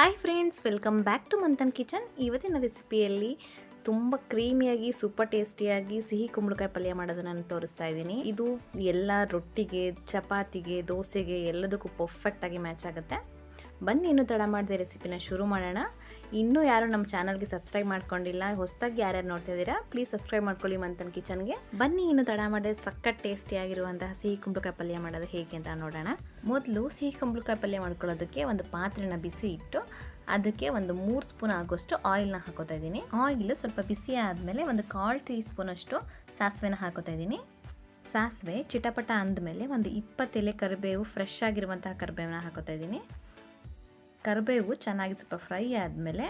Hi friends welcome back to Manthan Kitchen ಇವತ್ತಿನ ರೆಸಿಪಿಯಲ್ಲಿ ತುಂಬ ಕ್ರೀಮಿಯಾಗಿ ಸೂಪರ್ ಟೇಸ್ಟಿಯಾಗಿ ಸಿಹಿ ಕುಂಬಳಕಾಯಿ ಪಲ್ಯ ಮಾಡೋದನ್ನು ನಾನು ತೋರಿಸ್ತಾ ಇದ್ದೀನಿ. ಇದು ಎಲ್ಲ ರೊಟ್ಟಿಗೆ, ಚಪಾತಿಗೆ, ದೋಸೆಗೆ ಎಲ್ಲದಕ್ಕೂ ಪರ್ಫೆಕ್ಟಾಗಿ ಮ್ಯಾಚ್ ಆಗುತ್ತೆ. ಬನ್ನಿ ಇನ್ನೂ ತಡ ಮಾಡಿದೆ ರೆಸಿಪಿನ ಶುರು ಮಾಡೋಣ. ಇನ್ನೂ ಯಾರು ನಮ್ಮ ಚಾನಲ್ಗೆ ಸಬ್ಸ್ಕ್ರೈಬ್ ಮಾಡ್ಕೊಂಡಿಲ್ಲ, ಹೊಸದಾಗಿ ಯಾರ್ಯಾರು ನೋಡ್ತಾ ಇದ್ದೀರಾ ಪ್ಲೀಸ್ ಸಬ್ಸ್ಕ್ರೈಬ್ ಮಾಡ್ಕೊಳ್ಳಿ ಮಂತನ್ ಕಿಚನ್ಗೆ. ಬನ್ನಿ ಇನ್ನು ತಡ ಮಾಡದೆ ಟೇಸ್ಟಿ ಟೇಸ್ಟಿಯಾಗಿರುವಂತಹ ಸಿಹಿ ಕುಂಬಳಕಾಯಿ ಪಲ್ಯ ಮಾಡೋದು ಹೇಗೆ ಅಂತ ನೋಡೋಣ. ಮೊದಲು ಸಿಹಿ ಕುಂಬಳಕಾಯಿ ಪಲ್ಯ ಮಾಡ್ಕೊಳ್ಳೋದಕ್ಕೆ ಒಂದು ಪಾತ್ರೆನ ಬಿಸಿ ಇಟ್ಟು, ಅದಕ್ಕೆ ಒಂದು ಮೂರು ಸ್ಪೂನ್ ಆಗೋಷ್ಟು ಆಯಿಲ್ನ ಹಾಕೋತಾ ಇದ್ದೀನಿ. ಆಯಿಲ್ ಸ್ವಲ್ಪ ಬಿಸಿ ಆದಮೇಲೆ ಒಂದು ಕಾಲ್ ಟೀ ಸ್ಪೂನಷ್ಟು ಸಾಸಿವೆನ ಹಾಕೋತಾ ಇದ್ದೀನಿ. ಸಾಸಿವೆ ಚಿಟಪಟ ಅಂದಮೇಲೆ ಒಂದು ಇಪ್ಪತ್ತೆಲೆ ಕರಿಬೇವು ಫ್ರೆಶ್ ಆಗಿರುವಂತಹ ಕರಿಬೇವನ್ನ ಹಾಕೋತಾ ಇದ್ದೀನಿ. ಕರಿಬೇವು ಚೆನ್ನಾಗಿ ಸ್ವಲ್ಪ ಫ್ರೈ ಆದಮೇಲೆ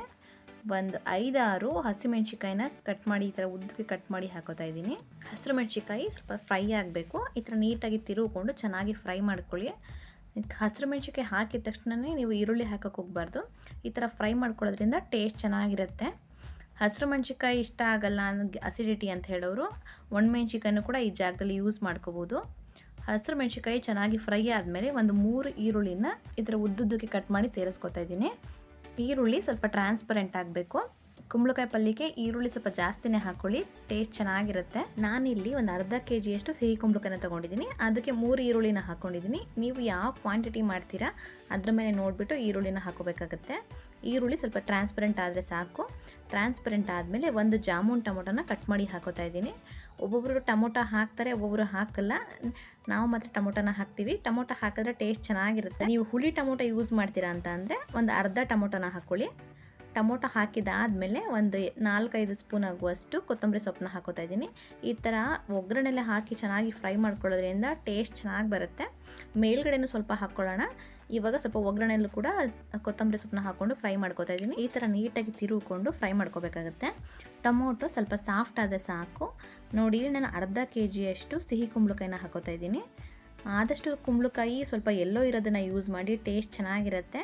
ಒಂದು ಐದಾರು ಹಸಿಮೆಣ್ಸಿಕಾಯಿನ ಕಟ್ ಮಾಡಿ, ಈ ಥರ ಉದ್ದಕ್ಕೆ ಕಟ್ ಮಾಡಿ ಹಾಕೋತಾ ಇದ್ದೀನಿ. ಹಸಿರು ಮೆಣಸಿಕಾಯಿ ಸ್ವಲ್ಪ ಫ್ರೈ ಆಗಬೇಕು. ಈ ಥರ ನೀಟಾಗಿ ತಿರುಗಿಕೊಂಡು ಚೆನ್ನಾಗಿ ಫ್ರೈ ಮಾಡ್ಕೊಳ್ಳಿ. ಹಸಿರು ಮೆಣಸಿಕಾಯಿ ಹಾಕಿದ ತಕ್ಷಣವೇ ನೀವು ಈರುಳ್ಳಿ ಹಾಕೋಕೆ ಹೋಗಬಾರ್ದು. ಈ ಥರ ಫ್ರೈ ಮಾಡ್ಕೊಳ್ಳೋದ್ರಿಂದ ಟೇಸ್ಟ್ ಚೆನ್ನಾಗಿರುತ್ತೆ. ಹಸಿರು ಮೆಣಸಿಕಾಯಿ ಇಷ್ಟ ಆಗಲ್ಲ ಅಸಿಡಿಟಿ ಅಂತ ಹೇಳೋರು ಒಣಮೆಣ್ಸಿಕಾಯಿನೂ ಕೂಡ ಈ ಜಾಗದಲ್ಲಿ ಯೂಸ್ ಮಾಡ್ಕೋಬೋದು. ಹಸಿರು ಮೆಣಸಿಕಾಯಿ ಚೆನ್ನಾಗಿ ಫ್ರೈ ಆದಮೇಲೆ ಒಂದು ಮೂರು ಈರುಳ್ಳಿನ ಇದರ ಉದ್ದುದ್ದಕ್ಕೆ ಕಟ್ ಮಾಡಿ ಸೇರಿಸ್ಕೊತಾ ಇದ್ದೀನಿ. ಈರುಳ್ಳಿ ಸ್ವಲ್ಪ ಟ್ರಾನ್ಸ್ಪರೆಂಟ್ ಆಗಬೇಕು. ಕುಂಬಳಕಾಯಿ ಪಲ್ಯಕ್ಕೆ ಈರುಳ್ಳಿ ಸ್ವಲ್ಪ ಜಾಸ್ತಿನೇ ಹಾಕೊಳ್ಳಿ ಟೇಸ್ಟ್ ಚೆನ್ನಾಗಿರುತ್ತೆ. ನಾನಿಲ್ಲಿ ಒಂದು ಅರ್ಧ ಕೆ ಜಿಯಷ್ಟು ಸಿಹಿ ಕುಂಬಳಕಾಯಿನ ತೊಗೊಂಡಿದ್ದೀನಿ. ಅದಕ್ಕೆ ಮೂರು ಈರುಳ್ಳಿನ ಹಾಕ್ಕೊಂಡಿದ್ದೀನಿ ನೀವು ಯಾವ ಕ್ವಾಂಟಿಟಿ ಮಾಡ್ತೀರಾ, ಅದ್ರ ಮೇಲೆ ನೋಡಿಬಿಟ್ಟು ಈರುಳ್ಳಿನ ಹಾಕೋಬೇಕಾಗುತ್ತೆ. ಈರುಳ್ಳಿ ಸ್ವಲ್ಪ ಟ್ರಾನ್ಸ್ಪರೆಂಟ್ ಆದರೆ ಸಾಕು. ಟ್ರಾನ್ಸ್ಪರೆಂಟ್ ಆದಮೇಲೆ ಒಂದು ಜಾಮೂನ್ ಟೊಮೊಟೊನ ಕಟ್ ಮಾಡಿ ಹಾಕೋತಾ ಇದ್ದೀನಿ. ಒಬ್ಬೊಬ್ಬರು ಟೊಮೊಟೊ ಹಾಕ್ತಾರೆ ಒಬ್ಬೊಬ್ಬರು ಹಾಕಲ್ಲ. ನಾವು ಮಾತ್ರ ಟೊಮೊಟೊನ ಹಾಕ್ತೀವಿ. ಟೊಮೊಟೊ ಹಾಕಿದ್ರೆ ಟೇಸ್ಟ್ ಚೆನ್ನಾಗಿರುತ್ತೆ. ನೀವು ಹುಳಿ ಟೊಮೊಟೊ ಯೂಸ್ ಮಾಡ್ತೀರಾ ಅಂತ ಅಂದರೆ ಒಂದು ಅರ್ಧ ಟೊಮೊಟೊನ ಹಾಕ್ಕೊಳ್ಳಿ ಟೊಮೊಟೊ ಹಾಕಿದಾದಮೇಲೆ ಒಂದು ನಾಲ್ಕೈದು ಸ್ಪೂನ್ ಆಗುವಷ್ಟು ಕೊತ್ತಂಬರಿ ಸೊಪ್ಪನ್ನ ಹಾಕೋತಾ ಇದ್ದೀನಿ. ಈ ಥರ ಒಗ್ಗರಣೆಲ್ಲ ಹಾಕಿ ಚೆನ್ನಾಗಿ ಫ್ರೈ ಮಾಡ್ಕೊಳ್ಳೋದ್ರಿಂದ ಟೇಸ್ಟ್ ಚೆನ್ನಾಗಿ ಬರುತ್ತೆ. ಮೇಲ್ಗಡೆನೂ ಸ್ವಲ್ಪ ಹಾಕ್ಕೊಳ್ಳೋಣ. ಇವಾಗ ಸ್ವಲ್ಪ ಒಗ್ಗರಣೆಯಲ್ಲೂ ಕೂಡ ಕೊತ್ತಂಬರಿ ಸೊಪ್ಪನ್ನ ಹಾಕ್ಕೊಂಡು ಫ್ರೈ ಮಾಡ್ಕೋತಾ ಇದ್ದೀನಿ. ಈ ಥರ ನೀಟಾಗಿ ತಿರುಗಿಕೊಂಡು ಫ್ರೈ ಮಾಡ್ಕೋಬೇಕಾಗುತ್ತೆ. ಟೊಮೊಟೊ ಸ್ವಲ್ಪ ಸಾಫ್ಟ್ ಆದರೆ ಸಾಕು. ನೋಡಿ ನಾನು ಅರ್ಧ ಕೆ ಜಿಯಷ್ಟು ಸಿಹಿ ಕುಂಬಳಕಾಯಿನ ಹಾಕೋತಾ ಇದ್ದೀನಿ. ಆದಷ್ಟು ಕುಂಬಳಕಾಯಿ ಸ್ವಲ್ಪ ಎಲ್ಲೋ ಇರೋದನ್ನು ಯೂಸ್ ಮಾಡಿ ಟೇಸ್ಟ್ ಚೆನ್ನಾಗಿರುತ್ತೆ.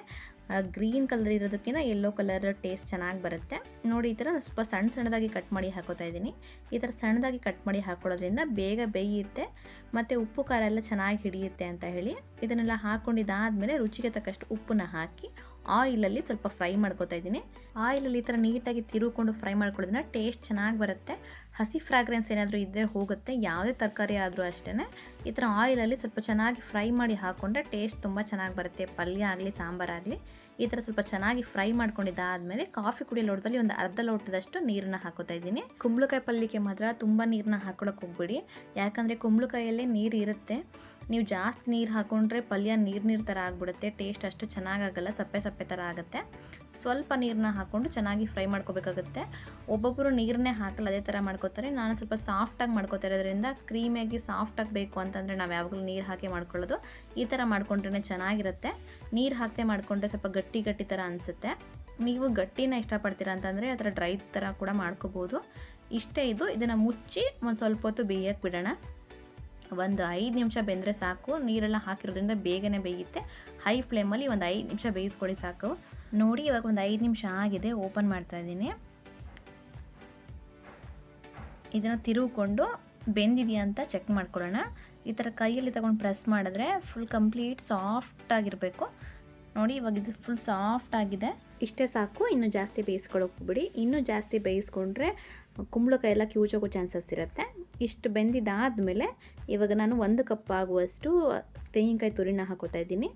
ಗ್ರೀನ್ ಕಲರ್ ಇರೋದಕ್ಕಿಂತ ಎಲ್ಲೋ ಕಲರ್ ಟೇಸ್ಟ್ ಚೆನ್ನಾಗಿ ಬರುತ್ತೆ. ನೋಡಿ, ಈ ಥರ ಸ್ವಲ್ಪ ಸಣ್ಣ ಸಣ್ಣದಾಗಿ ಕಟ್ ಮಾಡಿ ಹಾಕೋತಾ ಇದ್ದೀನಿ. ಈ ಥರ ಸಣ್ಣದಾಗಿ ಕಟ್ ಮಾಡಿ ಹಾಕೊಳ್ಳೋದ್ರಿಂದ ಬೇಗ ಬೇಯುತ್ತೆ, ಮತ್ತು ಉಪ್ಪು ಖಾರ ಎಲ್ಲ ಚೆನ್ನಾಗಿ ಹಿಡಿಯುತ್ತೆ ಅಂತ ಹೇಳಿ ಇದನ್ನೆಲ್ಲ ಹಾಕ್ಕೊಂಡಿದ್ದಾದಮೇಲೆ ರುಚಿಗೆ ತಕ್ಕಷ್ಟು ಉಪ್ಪನ್ನ ಹಾಕಿ ಆಯಿಲಲ್ಲಿ ಸ್ವಲ್ಪ ಫ್ರೈ ಮಾಡ್ಕೋತಾ ಇದ್ದೀನಿ. ಆಯಿಲಲ್ಲಿ ಈ ಥರ ನೀಟಾಗಿ ತಿರುಕೊಂಡು ಫ್ರೈ ಮಾಡ್ಕೊಳ್ಳೋದ್ರಿಂದ ಟೇಸ್ಟ್ ಚೆನ್ನಾಗಿ ಬರುತ್ತೆ. ಹಸಿ ಫ್ರಾಗ್ರೆನ್ಸ್ ಏನಾದರೂ ಇದ್ದರೆ ಹೋಗುತ್ತೆ. ಯಾವುದೇ ತರಕಾರಿ ಆದರೂ ಅಷ್ಟೇ ಈ ಥರ ಆಯಿಲಲ್ಲಿ ಸ್ವಲ್ಪ ಚೆನ್ನಾಗಿ ಫ್ರೈ ಮಾಡಿ ಹಾಕ್ಕೊಂಡ್ರೆ ಟೇಸ್ಟ್ ತುಂಬ ಚೆನ್ನಾಗಿ ಬರುತ್ತೆ. ಪಲ್ಯ ಆಗಲಿ ಸಾಂಬಾರಾಗಲಿ ಈ ಥರ ಸ್ವಲ್ಪ ಚೆನ್ನಾಗಿ ಫ್ರೈ ಮಾಡ್ಕೊಂಡಿದ್ದಾದಮೇಲೆ ಕಾಫಿ ಕುಡಿಯೋ ಲೋಟದಲ್ಲಿ ಒಂದು ಅರ್ಧ ಲೋಟದಷ್ಟು ನೀರನ್ನ ಹಾಕೋತಾ ಇದ್ದೀನಿ. ಕುಂಬಳಕಾಯಿ ಪಲ್ಯಕ್ಕೆ ಮಾತ್ರ ತುಂಬ ನೀರನ್ನ ಹಾಕೊಳಕ್ಕೆ ಹೋಗ್ಬೇಡಿ. ಯಾಕಂದರೆ ಕುಂಬಳಕಾಯಲ್ಲೇ ನೀರು ಇರುತ್ತೆ. ನೀವು ಜಾಸ್ತಿ ನೀರು ಹಾಕೊಂಡ್ರೆ ಪಲ್ಯ ನೀರು ನೀರು ಥರ ಆಗಿಬಿಡುತ್ತೆ. ಟೇಸ್ಟ್ ಅಷ್ಟು ಚೆನ್ನಾಗಾಗಲ್ಲ ಸಪ್ಪೆ ಸಪ್ಪೆ ಥರ ಆಗುತ್ತೆ. ಸ್ವಲ್ಪ ನೀರನ್ನ ಹಾಕ್ಕೊಂಡು ಚೆನ್ನಾಗಿ ಫ್ರೈ ಮಾಡ್ಕೋಬೇಕಾಗುತ್ತೆ. ಒಬ್ಬೊಬ್ಬರು ನೀರನ್ನೇ ಹಾಕಲ್ಲ, ಅದೇ ಥರ ಮಾಡ್ಕೋತಾರೆ. ನಾನು ಸ್ವಲ್ಪ ಸಾಫ್ಟಾಗಿ ಮಾಡ್ಕೋತಾ ಇರೋದ್ರಿಂದ ಕ್ರೀಮಿಯಾಗಿ ಸಾಫ್ಟಾಗಿ ಬೇಕು ಅಂತಂದರೆ ನಾವು ಯಾವಾಗಲೂ ನೀರು ಹಾಕಿ ಮಾಡ್ಕೊಳ್ಳೋದು. ಈ ಥರ ಮಾಡ್ಕೊಂಡ್ರೆ ಚೆನ್ನಾಗಿರುತ್ತೆ. ನೀರು ಹಾಕದೆ ಮಾಡಿಕೊಂಡ್ರೆ ಸ್ವಲ್ಪ ಗಟ್ಟಿ ಗಟ್ಟಿ ಥರ ಅನಿಸುತ್ತೆ. ನೀವು ಗಟ್ಟಿನ ಇಷ್ಟಪಡ್ತೀರಾ ಅಂತಂದರೆ ಅದರ ಡ್ರೈ ಥರ ಕೂಡ ಮಾಡ್ಕೋಬೋದು. ಇಷ್ಟೇ ಇದು, ಇದನ್ನು ಮುಚ್ಚಿ ಒಂದು ಸ್ವಲ್ಪ ಹೊತ್ತು ಬೇಯಕ್ಕೆ ಬಿಡೋಣ. ಒಂದು ಐದು ನಿಮಿಷ ಬೆಂದರೆ ಸಾಕು. ನೀರೆಲ್ಲ ಹಾಕಿರೋದ್ರಿಂದ ಬೇಗನೆ ಬೇಯುತ್ತೆ. ಹೈ ಫ್ಲೇಮಲ್ಲಿ ಒಂದು ಐದು ನಿಮಿಷ ಬೇಯಿಸ್ಕೊಳ್ಳಿ ಸಾಕು. ನೋಡಿ, ಇವಾಗ ಒಂದು ಐದು ನಿಮಿಷ ಆಗಿದೆ. ಓಪನ್ ಮಾಡ್ತಾ ಇದ್ದೀನಿ. ಇದನ್ನು ತಿರುಗಿಕೊಂಡು ಬೆಂದಿದೆಯಾ ಅಂತ ಚೆಕ್ ಮಾಡ್ಕೊಳ್ಳೋಣ. ಈ ಥರ ಕೈಯಲ್ಲಿ ತಗೊಂಡು ಪ್ರೆಸ್ ಮಾಡಿದ್ರೆ ಫುಲ್ ಕಂಪ್ಲೀಟ್ ಸಾಫ್ಟ್ ಆಗಿರಬೇಕು. ನೋಡಿ, ಇವಾಗ ಇದು ಫುಲ್ ಸಾಫ್ಟ್ ಆಗಿದೆ. ಇಷ್ಟೇ ಸಾಕು, ಇನ್ನೂ ಜಾಸ್ತಿ ಬೇಯಿಸ್ಕೊಳ್ಳೋಕೆ ಬಿಡಿ ಇನ್ನೂ ಜಾಸ್ತಿ ಬೇಯಿಸ್ಕೊಂಡ್ರೆ ಕುಂಬಳಕಾಯಿ ಎಲ್ಲ ಕಿವುಚೋಗೋ ಚಾನ್ಸಸ್ ಇರುತ್ತೆ. ಇಷ್ಟು ಬೆಂದಿದ್ದಾದಮೇಲೆ ಇವಾಗ ನಾನು ಒಂದು ಕಪ್ ಆಗುವಷ್ಟು ತೆಂಗಿನಕಾಯಿ ತುರಿನ ಹಾಕೋತಾ ಇದ್ದೀನಿ.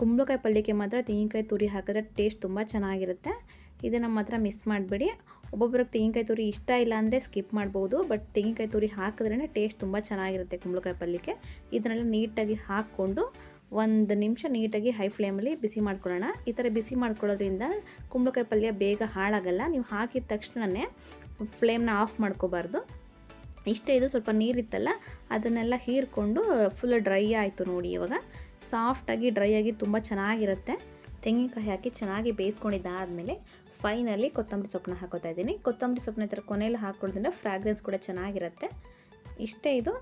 ಕುಂಬಳಕಾಯಿ ಪಲ್ಯಕ್ಕೆ ಮಾತ್ರ ತೆಂಗಿನಕಾಯಿ ತುರಿ ಹಾಕಿದ್ರೆ ಟೇಸ್ಟ್ ತುಂಬ ಚೆನ್ನಾಗಿರುತ್ತೆ. ಇದನ್ನು ಮಾತ್ರ ಮಿಸ್ ಮಾಡಬೇಡಿ. ಒಬ್ಬೊಬ್ರಿಗೆ ತೆಂಗಿನಕಾಯಿ ತುರಿ ಇಷ್ಟ ಇಲ್ಲ ಅಂದರೆ ಸ್ಕಿಪ್ ಮಾಡ್ಬೋದು ಬಟ್ ತೆಂಗಿನಕಾಯಿ ತುರಿ ಹಾಕಿದ್ರೇ ಟೇಸ್ಟ್ ತುಂಬ ಚೆನ್ನಾಗಿರುತ್ತೆ ಕುಂಬಳಕಾಯಿ ಪಲ್ಯಕ್ಕೆ. ಇದನ್ನೆಲ್ಲ ನೀಟಾಗಿ ಹಾಕ್ಕೊಂಡು ಒಂದು ನಿಮಿಷ ನೀಟಾಗಿ ಹೈ ಫ್ಲೇಮಲ್ಲಿ ಬಿಸಿ ಮಾಡ್ಕೊಳ್ಳೋಣ. ಈ ಥರ ಬಿಸಿ ಮಾಡ್ಕೊಳ್ಳೋದ್ರಿಂದ ಕುಂಬಳಕಾಯಿ ಪಲ್ಯ ಬೇಗ ಹಾಳಾಗಲ್ಲ. ನೀವು ಹಾಕಿದ ತಕ್ಷಣವೇ ಫ್ಲೇಮ್ನ ಆಫ್ ಮಾಡ್ಕೋಬಾರ್ದು. ಇಷ್ಟೇ ಇದು ಸ್ವಲ್ಪ ನೀರಿತ್ತಲ್ಲ, ಅದನ್ನೆಲ್ಲ ಹೀರ್ಕೊಂಡು ಫುಲ್ ಡ್ರೈ ಆಯಿತು ನೋಡಿ ಇವಾಗ. ಸಾಫ್ಟಾಗಿ ಡ್ರೈ ಆಗಿ ತುಂಬ ಚೆನ್ನಾಗಿರುತ್ತೆ. ತೆಂಗಿನಕಾಯಿ ಹಾಕಿ ಚೆನ್ನಾಗಿ ಬೇಯಿಸ್ಕೊಂಡಿದ್ದಾದಮೇಲೆ ಫೈನಲಿ ಕೊತ್ತಂಬರಿ ಸೊಪ್ಪನ್ನ ಹಾಕೋತಾ ಇದ್ದೀನಿ. ಕೊತ್ತಂಬರಿ ಸೊಪ್ಪನ್ನ ಈ ಥರ ಕೊನೆಯಲ್ಲಿ ಹಾಕ್ಕೊಳ್ಳೋದ್ರಿಂದ ಫ್ರಾಗ್ರೆನ್ಸ್ ಕೂಡ ಚೆನ್ನಾಗಿರುತ್ತೆ. ಇಷ್ಟೇ ಇದು.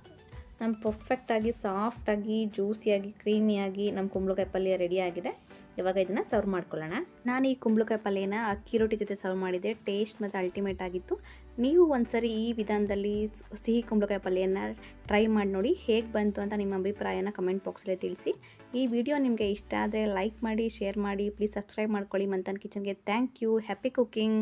ನಮ್ಮ ಪರ್ಫೆಕ್ಟಾಗಿ ಸಾಫ್ಟಾಗಿ, ಜ್ಯೂಸಿಯಾಗಿ, ಕ್ರೀಮಿಯಾಗಿ ನಮ್ಮ ಕುಂಬಳಕಾಯಿ ಪಲ್ಯ ರೆಡಿಯಾಗಿದೆ. ಇವಾಗ ಇದನ್ನು ಸರ್ವ್ ಮಾಡ್ಕೊಳ್ಳೋಣ. ನಾನು ಈ ಕುಂಬಳಕಾಯಿ ಪಲ್ಯನ ಅಕ್ಕಿ ರೊಟ್ಟಿ ಜೊತೆ ಸರ್ವ್ ಮಾಡಿದೆ ಟೇಸ್ಟ್ ಮತ್ತು ಅಲ್ಟಿಮೇಟ್ ಆಗಿತ್ತು. ನೀವು ಒಂದ್ಸರಿ ಈ ವಿಧಾನದಲ್ಲಿ ಸಿಹಿ ಕುಂಬಳಕಾಯಿ ಪಲ್ಯನ ಟ್ರೈ ಮಾಡಿ ನೋಡಿ ಹೇಗೆ ಬಂತು ಅಂತ ನಿಮ್ಮ ಅಭಿಪ್ರಾಯನ ಕಮೆಂಟ್ ಬಾಕ್ಸಲ್ಲಿ ತಿಳಿಸಿ. ಈ ವಿಡಿಯೋ ನಿಮಗೆ ಇಷ್ಟ ಆದರೆ ಲೈಕ್ ಮಾಡಿ ಶೇರ್ ಮಾಡಿ ಪ್ಲೀಸ್ ಸಬ್ಸ್ಕ್ರೈಬ್ ಮಾಡ್ಕೊಳ್ಳಿ. ಮಂತನ್ ಕಿಚನ್ಗೆ ಥ್ಯಾಂಕ್ ಯು ಹ್ಯಾಪಿ ಕುಕಿಂಗ್